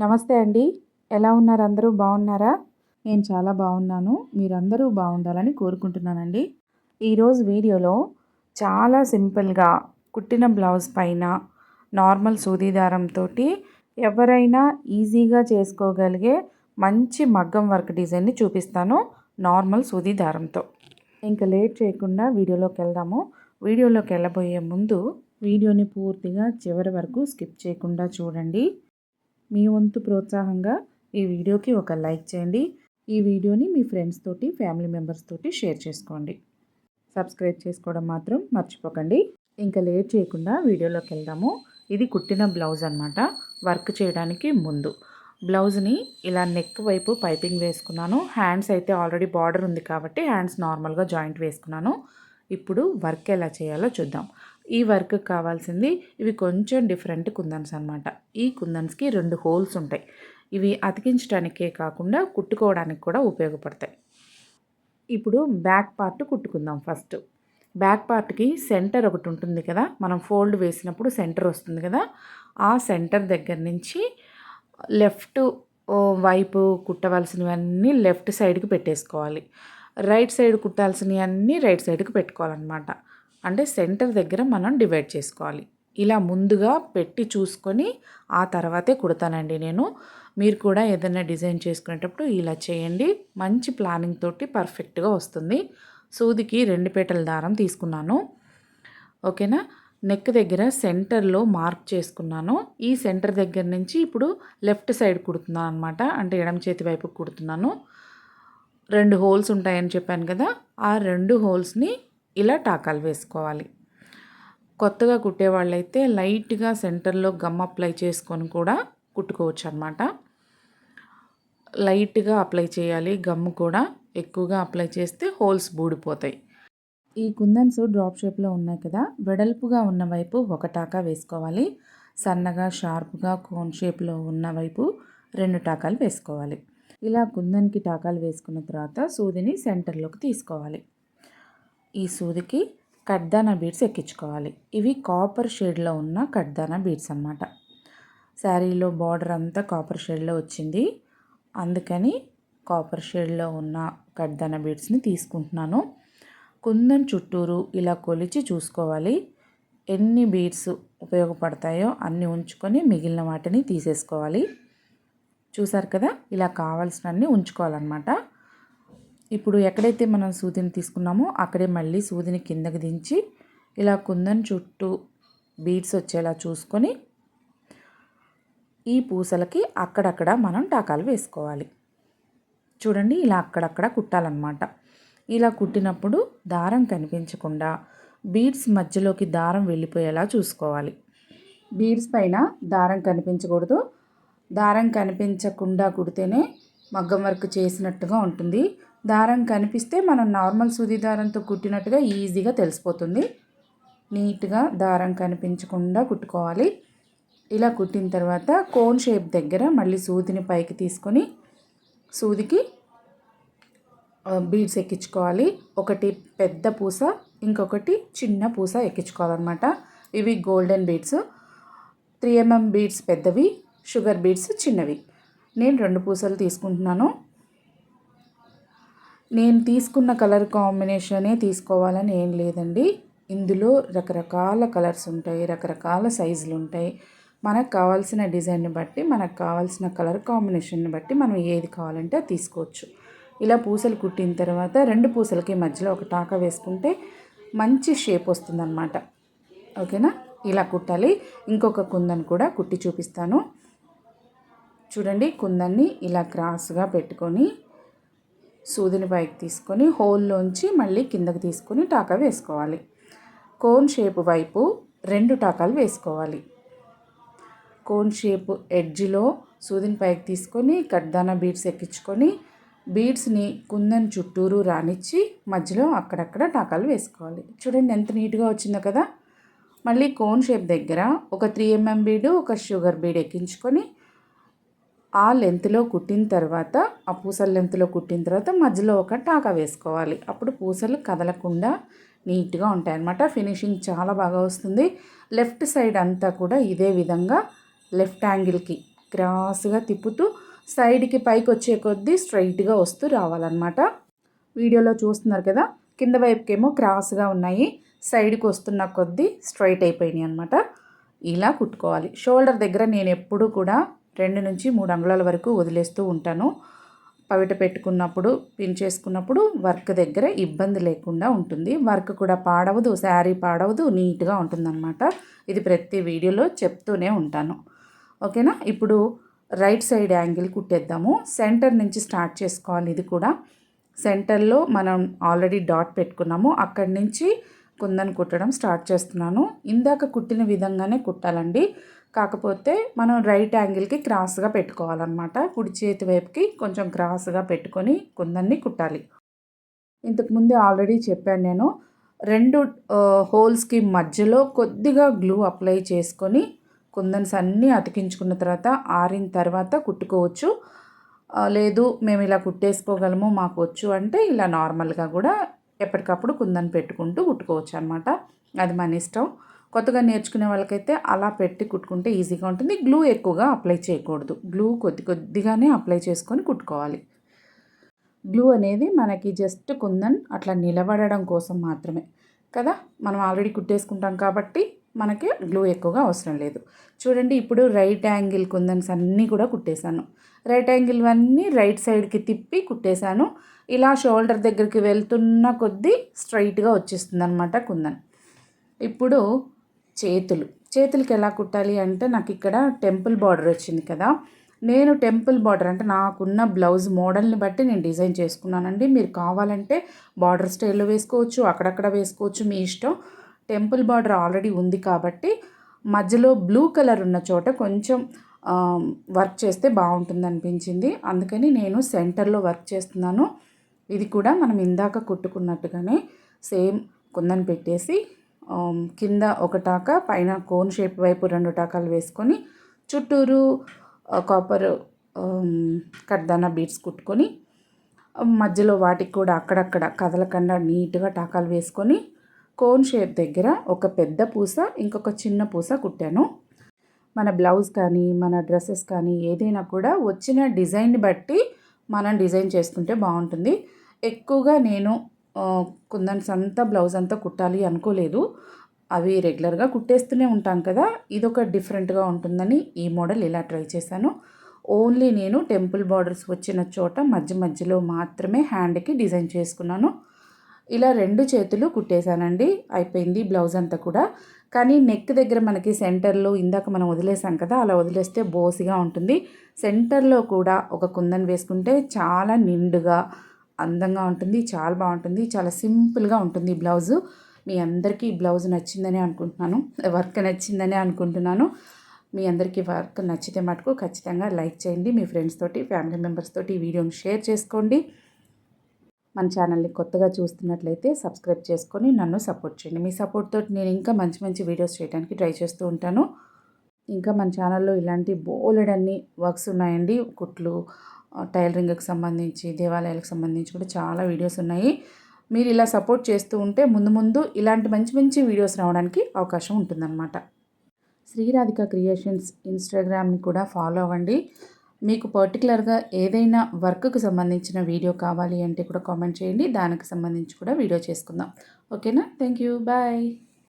నమస్తే అండి. ఎలా ఉన్నారు అందరూ? బాగున్నారా? నేను చాలా బాగున్నాను. మీరందరూ బాగుండాలని కోరుకుంటున్నానండి. ఈరోజు వీడియోలో చాలా సింపుల్గా కుట్టిన బ్లౌజ్ పైన నార్మల్ సూది దారంతో ఎవరైనా ఈజీగా చేసుకోగలిగే మంచి మగ్గం వర్క్ డిజైన్ని చూపిస్తాను నార్మల్ సూది దారంతో ఇంకా లేట్ చేయకుండా వీడియోలోకి వెళ్దాము. వీడియోలోకి వెళ్ళబోయే ముందు వీడియోని పూర్తిగా చివరి వరకు స్కిప్ చేయకుండా చూడండి. మీ వంతు ప్రోత్సాహంగా ఈ వీడియోకి ఒక లైక్ చేయండి. ఈ వీడియోని మీ ఫ్రెండ్స్ తోటి ఫ్యామిలీ మెంబర్స్ తోటి షేర్ చేసుకోండి. సబ్స్క్రైబ్ చేసుకోవడం మాత్రం మర్చిపోకండి. ఇంకా లేట్ చేయకుండా వీడియోలోకి వెళ్దాము. ఇది కుట్టిన బ్లౌజ్ అనమాట వర్క్ చేయడానికి ముందు. బ్లౌజ్ని ఇలా నెక్ వైపు పైపింగ్ వేసుకున్నాను. హ్యాండ్స్ అయితే ఆల్రెడీ బార్డర్ ఉంది కాబట్టి హ్యాండ్స్ నార్మల్గా జాయింట్ వేసుకున్నాను. ఇప్పుడు వర్క్ ఎలా చేయాలో చూద్దాం. ఈ వర్క్ కావాల్సింది ఇవి కొంచెం డిఫరెంట్ కుందన్స్ అనమాట ఈ కుందన్స్కి రెండు హోల్స్ ఉంటాయి. ఇవి అతికించడానికే కాకుండా కుట్టుకోవడానికి కూడా ఉపయోగపడతాయి. ఇప్పుడు బ్యాక్ పార్ట్ కుట్టుకుందాం ఫస్ట్. బ్యాక్ పార్ట్కి సెంటర్ ఒకటి ఉంటుంది కదా మనం ఫోల్డ్ వేసినప్పుడు సెంటర్ వస్తుంది కదా ఆ సెంటర్ దగ్గర నుంచి లెఫ్ట్ వైపు కుట్టవలసినవన్నీ లెఫ్ట్ సైడ్కి పెట్టేసుకోవాలి. రైట్ సైడ్ కుట్టాల్సినవి అన్నీ రైట్ సైడ్కి పెట్టుకోవాలన్నమాట. అంటే సెంటర్ దగ్గర మనం డివైడ్ చేసుకోవాలి. ఇలా ముందుగా పెట్టి చూసుకొని ఆ తర్వాతే కుడతానండి నేను. మీరు కూడా ఏదైనా డిజైన్ చేసుకునేటప్పుడు ఇలా చేయండి. మంచి ప్లానింగ్ తోటి పర్ఫెక్ట్గా వస్తుంది. సూదికి రెండు పేటల దారం తీసుకున్నాను. ఓకేనా? నెక్ దగ్గర సెంటర్లో మార్క్ చేసుకున్నాను. ఈ సెంటర్ దగ్గర నుంచి ఇప్పుడు లెఫ్ట్ సైడ్ కుడుతున్నాను అనమాట అంటే ఎడమ చేతి వైపు కుడుతున్నాను. రెండు హోల్స్ ఉంటాయని చెప్పాను కదా? ఆ రెండు హోల్స్ని ఇలా టాకాలు వేసుకోవాలి. కొత్తగా కుట్టేవాళ్ళైతే లైట్గా సెంటర్లో గమ్ అప్లై చేసుకొని కూడా కుట్టుకోవచ్చు అనమాట లైట్గా అప్లై చేయాలి. గమ్ కూడా ఎక్కువగా అప్లై చేస్తే హోల్స్ బూడిపోతాయి. ఈ కుందన్స్ డ్రాప్ షేప్లో ఉన్నాయి కదా వెడల్పుగా ఉన్న వైపు ఒక టాకా వేసుకోవాలి. సన్నగా షార్ప్గా కోన్ షేప్లో ఉన్న వైపు రెండు టాకాలు వేసుకోవాలి. ఇలా కుందన్కి టాకాలు వేసుకున్న తర్వాత సూదిని సెంటర్లోకి తీసుకోవాలి. ఈ సూదికి కడ్దానా బీడ్స్ ఎక్కించుకోవాలి. ఇవి కాపర్ షేడ్లో ఉన్న కడ్దానా బీడ్స్ అనమాట శారీలో బార్డర్ అంతా కాపర్ షేడ్లో వచ్చింది. అందుకని కాపర్ షేడ్లో ఉన్న కడ్దానా బీడ్స్ని తీసుకుంటున్నాను. కుందన్ చుట్టూరు ఇలా కొలిచి చూసుకోవాలి. ఎన్ని బీడ్స్ ఉపయోగపడతాయో అన్ని ఉంచుకొని మిగిలిన వాటిని తీసేసుకోవాలి. చూసారు కదా? ఇలా కావాల్సినన్ని ఉంచుకోవాలన్నమాట. ఇప్పుడు ఎక్కడైతే మనం సూదిని తీసుకున్నామో అక్కడే మళ్ళీ సూదిని కిందకి దించి ఇలా కుందన్ చుట్టూ బీడ్స్ వచ్చేలా చూసుకొని ఈ పూసలకి అక్కడక్కడ మనం టాకాలు వేసుకోవాలి. చూడండి ఇలా అక్కడక్కడ కుట్టాలన్నమాట. ఇలా కుట్టినప్పుడు దారం కనిపించకుండా బీడ్స్ మధ్యలోకి దారం వెళ్ళిపోయేలా చూసుకోవాలి. బీడ్స్ పైన దారం కనిపించకూడదు. దారం కనిపించకుండా కుడితేనే మగ్గం వర్క్ చేసినట్టుగా ఉంటుంది. దారం కనిపిస్తే మనం నార్మల్ సూది దారంతో కుట్టినట్టుగా ఈజీగా తెలిసిపోతుంది. నీట్గా దారం కనిపించకుండా కుట్టుకోవాలి. ఇలా కుట్టిన తర్వాత కోన్ షేప్ దగ్గర మళ్ళీ సూదిని పైకి తీసుకొని సూదికి బీడ్స్ ఎక్కించుకోవాలి. ఒకటి పెద్ద పూస ఇంకొకటి చిన్న పూస ఎక్కించుకోవాలన్నమాట. ఇవి golden beads. Three MM beads పెద్దవి షుగర్ బీడ్స్ చిన్నవి. నేను రెండు పూసలు తీసుకుంటున్నాను. నేను తీసుకున్న కలర్ కాంబినేషనే తీసుకోవాలని ఏం లేదండి. ఇందులో రకరకాల కలర్స్ ఉంటాయి రకరకాల సైజులు ఉంటాయి. మనకు కావాల్సిన డిజైన్ని బట్టి మనకు కావాల్సిన కలర్ కాంబినేషన్ని బట్టి మనం ఏది కావాలంటే తీసుకోవచ్చు. ఇలా పూసలు కుట్టిన తర్వాత రెండు పూసలకి మధ్యలో ఒక టాక వేసుకుంటే మంచి షేప్ వస్తుందన్నమాట. ఓకేనా? ఇలా కుట్టాలి. ఇంకొక కుందన్ కూడా కుట్టి చూపిస్తాను. చూడండి కుందన్ని ఇలా క్రాస్గా పెట్టుకొని సూదిని పైకి తీసుకొని హోల్లోంచి మళ్ళీ కిందకి తీసుకొని టాకా వేసుకోవాలి. కోన్ షేప్ వైపు రెండు టాకాలు వేసుకోవాలి. కోన్ షేప్ ఎడ్జ్లో సూదిని పైకి తీసుకొని కడ్దానా బీడ్స్ ఎక్కించుకొని బీడ్స్ని కుందన్ చుట్టూరు రానిచ్చి మధ్యలో అక్కడక్కడ టాకాలు వేసుకోవాలి. చూడండి ఎంత నీట్గా వచ్చిందో కదా. మళ్ళీ కోన్ షేప్ దగ్గర ఒక త్రీ ఎంఎం బీడు ఒక షుగర్ బీడ్ ఎక్కించుకొని ఆ లెంత్లో కుట్టిన తర్వాత ఆ పూసల లెంత్లో కుట్టిన తర్వాత మధ్యలో ఒక టాకా వేసుకోవాలి. అప్పుడు పూసలు కదలకుండా నీట్గా ఉంటాయన్నమాట. ఫినిషింగ్ చాలా బాగా వస్తుంది. లెఫ్ట్ సైడ్ అంతా కూడా ఇదే విధంగా లెఫ్ట్ యాంగిల్కి క్రాస్గా తిప్పుతూ సైడ్కి పైకి వచ్చే కొద్దీ స్ట్రైట్గా వస్తూ రావాలన్నమాట. వీడియోలో చూస్తున్నారు కదా కింద వైపుకేమో క్రాస్గా ఉన్నాయి. సైడ్కి వస్తున్న కొద్దీ స్ట్రైట్ అయిపోయినాయి అనమాట ఇలా కుట్టుకోవాలి. షోల్డర్ దగ్గర నేను ఎప్పుడు కూడా రెండు నుంచి మూడు అంగుళాల వరకు వదిలేస్తూ ఉంటాను. పవిట పెట్టుకున్నప్పుడు పిన్ చేసుకున్నప్పుడు వర్క్ దగ్గర ఇబ్బంది లేకుండా ఉంటుంది. వర్క్ కూడా పాడవదు శారీ పాడవదు నీట్గా ఉంటుందన్నమాట. ఇది ప్రతి వీడియోలో చెప్తూనే ఉంటాను. ఓకేనా? ఇప్పుడు రైట్ సైడ్ యాంగిల్ కుట్టేద్దాము. సెంటర్ నుంచి స్టార్ట్ చేసుకోవాలి ఇది కూడా. సెంటర్లో మనం ఆల్రెడీ డాట్ పెట్టుకున్నాము. అక్కడి నుంచి కుందని కుట్టడం స్టార్ట్ చేస్తున్నాను. ఇందాక కుట్టిన విధంగానే కుట్టాలండి. కాకపోతే మనం రైట్ యాంగిల్కి క్రాస్గా పెట్టుకోవాలన్నమాట. కుడి చేతి వైపుకి కొంచెం క్రాస్గా పెట్టుకొని కుందన్ని కుట్టాలి. ఇంతకుముందే ఆల్రెడీ చెప్పాను నేను. రెండు హోల్స్కి మధ్యలో కొద్దిగా గ్లూ అప్లై చేసుకొని కుందన్స్ అన్నీ అతికించుకున్న తర్వాత ఆరిన తర్వాత కుట్టుకోవచ్చు. లేదు మేము ఇలా కుట్టేసుకోగలము మాకు వచ్చు అంటే ఇలా నార్మల్గా కూడా ఎప్పటికప్పుడు కుందని పెట్టుకుంటూ కుట్టుకోవచ్చు అనమాట అది మన ఇష్టం. కొత్తగా నేర్చుకునే వాళ్ళకైతే అలా పెట్టి కుట్టుకుంటే ఈజీగా ఉంటుంది. గ్లూ ఎక్కువగా అప్లై చేయకూడదు. గ్లూ కొద్ది కొద్దిగానే అప్లై చేసుకొని కుట్టుకోవాలి. గ్లూ అనేది మనకి జస్ట్ కుందన్ అట్లా నిలబడడం కోసం మాత్రమే కదా? మనం ఆల్రెడీ కుట్టేసుకుంటాం కాబట్టి మనకి గ్లూ ఎక్కువగా అవసరం లేదు. చూడండి ఇప్పుడు రైట్ యాంగిల్ కుందన్స్ అన్నీ కూడా కుట్టేశాను. రైట్ యాంగిల్ అన్నీ రైట్ సైడ్కి తిప్పి కుట్టేశాను. ఇలా షోల్డర్ దగ్గరికి వెళ్తున్న కొద్దీ స్ట్రైట్గా వచ్చేస్తుంది అనమాట కుందన్. ఇప్పుడు చేతులు. చేతులకి ఎలా కుట్టాలి అంటే నాకు ఇక్కడ టెంపుల్ బార్డర్ వచ్చింది కదా. నేను టెంపుల్ బార్డర్ అంటే నాకున్న బ్లౌజ్ మోడల్ని బట్టి నేను డిజైన్ చేసుకున్నానండి. మీరు కావాలంటే బార్డర్ స్టైల్లో వేసుకోవచ్చు అక్కడక్కడ వేసుకోవచ్చు మీ ఇష్టం. టెంపుల్ బార్డర్ ఆల్రెడీ ఉంది కాబట్టి మధ్యలో బ్లూ కలర్ ఉన్న చోట కొంచెం వర్క్ చేస్తే బాగుంటుంది అనిపించింది. అందుకని నేను సెంటర్లో వర్క్ చేస్తున్నాను. ఇది కూడా మనం ఇందాక కుట్టుకున్నట్టుగానే సేమ్ కుందని పెట్టేసి కింద ఒక టాక పైన కోన్ షేప్ వైపు రెండు టాకాలు వేసుకొని చుట్టూరు కాపర్ కడ్దాన బీట్స్ కుట్టుకొని మధ్యలో వాటికి కూడా అక్కడక్కడ కదలకుండా నీట్గా టాకాలు వేసుకొని కోన్ షేప్ దగ్గర ఒక పెద్ద పూస ఇంకొక చిన్న పూస కుట్టాను. మన బ్లౌజ్ కానీ మన డ్రెస్సెస్ కానీ ఏదైనా కూడా వచ్చిన డిజైన్ని బట్టి మనం డిజైన్ చేసుకుంటే బాగుంటుంది. ఎక్కువగా నేను కుందన్స్ అంతా బ్లౌజ్ అంతా కుట్టాలి అనుకోలేదు. అవి రెగ్యులర్గా కుట్టేస్తూనే ఉంటాం కదా. ఇదొక డిఫరెంట్గా ఉంటుందని ఈ మోడల్ ఇలా ట్రై చేశాను. ఓన్లీ నేను టెంపుల్ బార్డర్స్ వచ్చిన చోట మధ్య మధ్యలో మాత్రమే హ్యాండ్కి డిజైన్ చేసుకున్నాను. ఇలా రెండు చేతులు కుట్టేశానండి. అయిపోయింది బ్లౌజ్ అంతా కూడా. కానీ నెక్ దగ్గర మనకి సెంటర్లో ఇందాక మనం వదిలేసాం కదా అలా వదిలేస్తే బోసిగా ఉంటుంది. సెంటర్లో కూడా ఒక కుందన్ వేసుకుంటే చాలా నిండుగా అందంగా ఉంటుంది చాలా బాగుంటుంది చాలా సింపుల్గా ఉంటుంది బ్లౌజు. మీ అందరికీ బ్లౌజ్ నచ్చిందని అనుకుంటున్నాను వర్క్ నచ్చిందని అనుకుంటున్నాను. మీ అందరికీ వర్క్ నచ్చితే మటుకు ఖచ్చితంగా లైక్ చేయండి మీ ఫ్రెండ్స్ తోటి ఫ్యామిలీ మెంబర్స్ తోటి ఈ వీడియోని షేర్ చేసుకోండి. మన ఛానల్ని కొత్తగా చూస్తున్నట్లయితే సబ్స్క్రైబ్ చేసుకొని నన్ను సపోర్ట్ చేయండి. మీ సపోర్ట్ తోటి నేను ఇంకా మంచి మంచి వీడియోస్ చేయడానికి ట్రై చేస్తూ ఉంటాను. ఇంకా మన ఛానల్లో ఇలాంటి బోలెడన్ని వర్క్స్ ఉన్నాయండి. కుట్లు టైలరింగ్కి సంబంధించి దేవాలయాలకు సంబంధించి కూడా చాలా వీడియోస్ ఉన్నాయి. మీరు ఇలా సపోర్ట్ చేస్తూ ఉంటే ముందు ముందు ఇలాంటి మంచి మంచి వీడియోస్ రావడానికి అవకాశం ఉంటుందన్నమాట. శ్రీరాధిక క్రియేషన్స్ ఇన్స్టాగ్రామ్ని కూడా ఫాలో అవ్వండి. మీకు పర్టికులర్గా ఏదైనా వర్క్కి సంబంధించిన వీడియో కావాలి అంటే కూడా కామెంట్ చేయండి. దానికి సంబంధించి కూడా వీడియో చేసుకుందాం. ఓకేనా? Thank you. బాయ్.